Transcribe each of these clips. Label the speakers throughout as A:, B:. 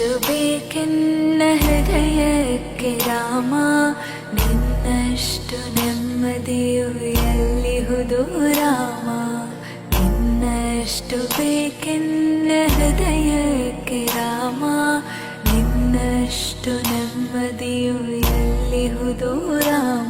A: ನಿನ್ನಷ್ಟು ಬೇಕೆನ್ನ ಹೃದಯಕ್ಕೆ ರಾಮ ನಿನ್ನಷ್ಟು ನೆಮ್ಮದಿಯು ಎಲ್ಲಿಹುದು ರಾಮ ನಿನ್ನಷ್ಟು ಬೇಕೆನ್ನ ಹೃದಯಕ್ಕೆ ರಾಮ ನಿನ್ನಷ್ಟು ನೆಮ್ಮದಿಯು ಎಲ್ಲಿಹುದು ರಾಮ ರಾಮ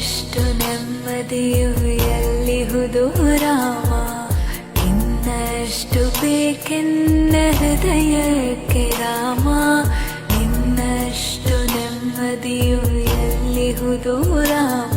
A: ನಿನ್ನಷ್ಟು ನೆಮ್ಮದಿಯು ಎಲ್ಲಿಹುದು ರಾಮ ಇನ್ನಷ್ಟು ಬೇಕೆನ್ನ ಹೃದಯಕ್ಕೆ ರಾಮ ನಿನ್ನಷ್ಟು ನೆಮ್ಮದಿಯು ಎಲ್ಲಿಹುದು ರಾಮ